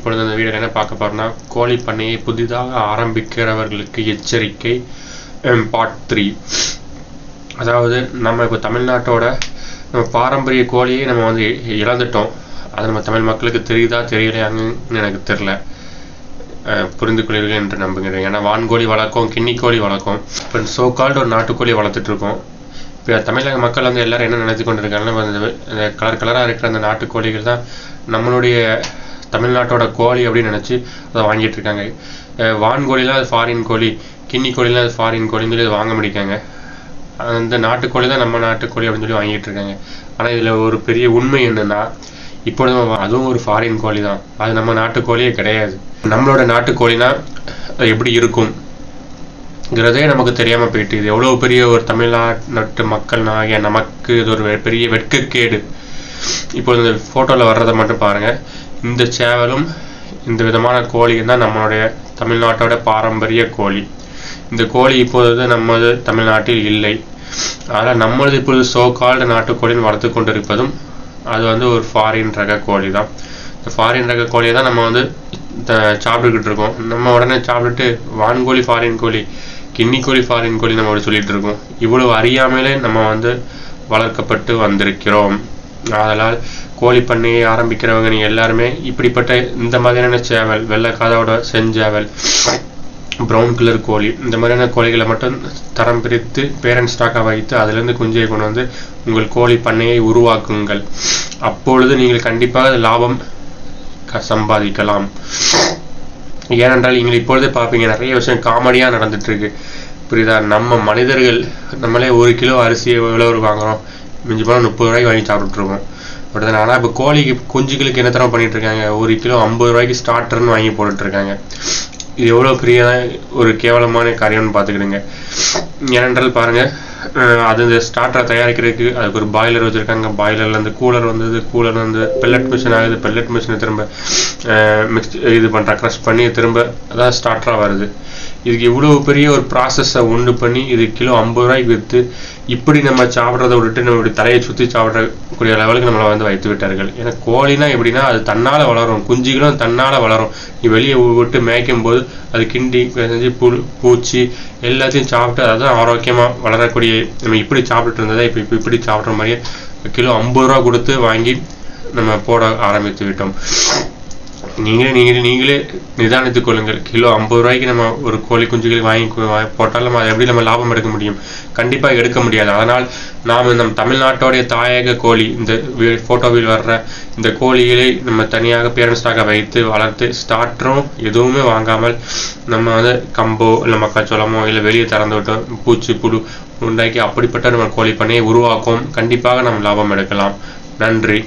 இப்பொழுது அந்த வீடியோ என்ன பார்க்க போறோம்னா கோழி பண்ணையை புதிதாக ஆரம்பிக்கிறவர்களுக்கு எச்சரிக்கை um, பார்ட் த்ரீ அதாவது நம்ம இப்போ தமிழ்நாட்டோட நம்ம பாரம்பரிய கோழியை நம்ம வந்து இழந்துட்டோம். அது நம்ம தமிழ் மக்களுக்கு தெரியுதா தெரியலையாங்கன்னு எனக்கு தெரில புரிந்து கொள்வீர்கள் என்று நம்புகிறேன். ஏன்னா வான்கோழி வளர்க்கும் கிண்ணிக்கோழி கோழி வளர்க்கோம் இப்போ சோகால்டு ஒரு நாட்டுக்கோழி வளர்த்துட்டு இருக்கோம். இப்போ தமிழக மக்கள் வந்து எல்லாரும் என்ன நினைத்து கொண்டிருக்காங்கன்னா இந்த கலர் கலராக இருக்கிற அந்த நாட்டுக்கோழிகள் தான் நம்மளுடைய தமிழ்நாட்டோட கோழி அப்படின்னு நினச்சி அதை வாங்கிட்டு இருக்காங்க. வான் வான்கோழிலாம் அது ஃபாரின் கோழி கின்னி கோழிலாம் அது ஃபாரின் கோழின்னு சொல்லி அதை வாங்க முடிக்காங்க அந்த நாட்டுக்கோழி தான் நம்ம நாட்டுக்கோழி அப்படின்னு சொல்லி வாங்கிட்டு இருக்காங்க. ஆனால் இதில் ஒரு பெரிய உண்மை என்னன்னா இப்பொழுது நம்ம அதுவும் ஒரு ஃபாரின் கோழி தான். அது நம்ம நாட்டுக்கோழியே கிடையாது. நம்மளோட நாட்டுக்கோழினா அது எப்படி இருக்கும் ங்கிறதே நமக்கு தெரியாமல் போயிட்டு இது எவ்வளோ பெரிய ஒரு தமிழ்நாட்டு மக்கள் ஆகிய நமக்கு இது ஒரு வெ- பெரிய வெட்கக்கேடு. இப்போ இந்த ஃபோட்டோவில் வர்றதை மட்டும் பாருங்கள் இந்த சேவலும் இந்த விதமான கோழியும் தான் நம்மளுடைய தமிழ்நாட்டோட பாரம்பரிய கோழி. இந்த கோழி இப்பொழுது நமது தமிழ்நாட்டில் இல்லை. ஆனால் நம்மளது இப்பொழுது சோ கால்டு நாட்டுக்கோழின்னு வளர்த்து கொண்டிருப்பதும் அது வந்து ஒரு ஃபாரின் ரக கோழி தான் இந்த ஃபாரின் ரக கோழியை தான் நம்ம வந்து த- சாப்பிட்டுக்கிட்டு இருக்கோம். நம்ம உடனே சாப்பிட்டுட்டு வான்கோழி ஃபாரின் கோழி கின்னி கோழி ஃபாரின் கோழி நம்ம அப்படி சொல்லிட்டு இருக்கோம். இவ்வளவு அறியாமலே நம்ம வந்து வளர்க்கப்பட்டு வந்திருக்கிறோம். அதனால் கோழி பண்ணையை ஆரம்பிக்கிறவங்க நீங்கள் எல்லாருமே இப்படிப்பட்ட இந்த மாதிரியான சேவல் வெள்ளை காதோட செஞ்சேவல் ப்ரௌன் கலர் கோழி இந்த மாதிரியான கோழிகளை மட்டும் தரம் பிரித்து பேரண்ட் ஸ்டாக்காக வைத்து அதிலிருந்து குஞ்சையை கொண்டு வந்து உங்கள் கோழி பண்ணையை உருவாக்குங்கள். அப்பொழுது நீங்கள் கண்டிப்பாக லாபம் சம்பாதிக்கலாம். ஏனென்றால் நீங்கள் இப்பொழுதே பார்ப்பீங்க நிறைய விஷயம் காமெடியாக நடந்துட்டு இருக்கு புரியுதா? நம்ம மனிதர்கள் நம்மளே ஒரு கிலோ அரிசி எவ்வளோ வாங்குறோம்? மிஞ்சி போனால் முப்பது ரூபாய்க்கு வாங்கி சாப்பிட்டுருக்கோம் பட் ஆனால் இப்போ கோழிக்கு குஞ்சுகளுக்கு என்ன தரம் பண்ணிகிட்ருக்காங்க ஒரு கிலோ ஐம்பது ரூபாய்க்கு ஸ்டார்டர்னு வாங்கி போட்டுட்ருக்காங்க இது எவ்வளோ பெரிய ஒரு கேவலமான காரியம்னு பார்த்துக்கிடுங்க. ஏனென்றால் பாருங்கள் அது இந்த ஸ்டார்டரை தயாரிக்கிறதுக்கு அதுக்கு ஒரு பாய்லர் வச்சுருக்காங்க. பாய்லரில் இருந்து கூலர் வந்தது கூலர் வந்து பெல்லட் மிஷின் ஆகுது. பெல்லட் மிஷினை திரும்ப மிக்ஸ் இது பண்ணுறா க்ரஷ் பண்ணி திரும்ப அதான் ஸ்டார்டராக வருது. இதுக்கு இவ்வளோ பெரிய ஒரு ப்ராசஸை ஒன்று பண்ணி இது கிலோ ஐம்பது ரூபாய்க்கு விற்று இப்படி நம்ம சாப்பிட்றத விட்டுட்டு நம்ம இப்படி தலையை சுற்றி சாப்பிடக்கூடிய லெவலுக்கு நம்மளை வந்து வைத்து விட்டார்கள். ஏன்னா கோழினா எப்படின்னா அது தன்னால் வளரும். குஞ்சுகளும் தன்னால் வளரும். நீ வெளியே விட்டு மேய்க்கும் போது அது கிண்டி செஞ்சு புல் பூச்சி எல்லாத்தையும் சாப்பிட்டு அதுதான் ஆரோக்கியமாக வளரக்கூடிய நம்ம இப்படி சாப்பிட்டுட்டு இருந்ததை இப்போ இப்போ இப்படி சாப்பிட்ற மாதிரியே கிலோ ஐம்பது ரூபா கொடுத்து வாங்கி நம்ம போட ஆரம்பித்து விட்டோம். நீங்களே நீங்களே நீங்களே நிதானித்துக் கொள்ளுங்கள். கிலோ ஐம்பது ரூபாய்க்கு நம்ம ஒரு கோழி குஞ்சுகளை வாங்கி போட்டாலும் போட்டால் நம்ம அதை எப்படி நம்ம லாபம் எடுக்க முடியும்? கண்டிப்பாக எடுக்க முடியாது. அதனால் நாம் நம் தமிழ்நாட்டோடைய தாயக கோழி இந்த ஃபோட்டோவில் வர்ற இந்த கோழிகளை நம்ம தனியாக பேரண்ட்ஸாக வைத்து வளர்த்து ஸ்டார்டரும் எதுவுமே வாங்காமல் நம்ம வந்து கம்போ இல்லை மக்காச்சோளமோ இல்லை வெளியே திறந்து விட்டோம் பூச்சி புழு உண்டாக்கி அப்படிப்பட்ட நம்ம கோழி பண்ணையை உருவாக்கும் கண்டிப்பாக நம்ம லாபம் எடுக்கலாம். நன்றி.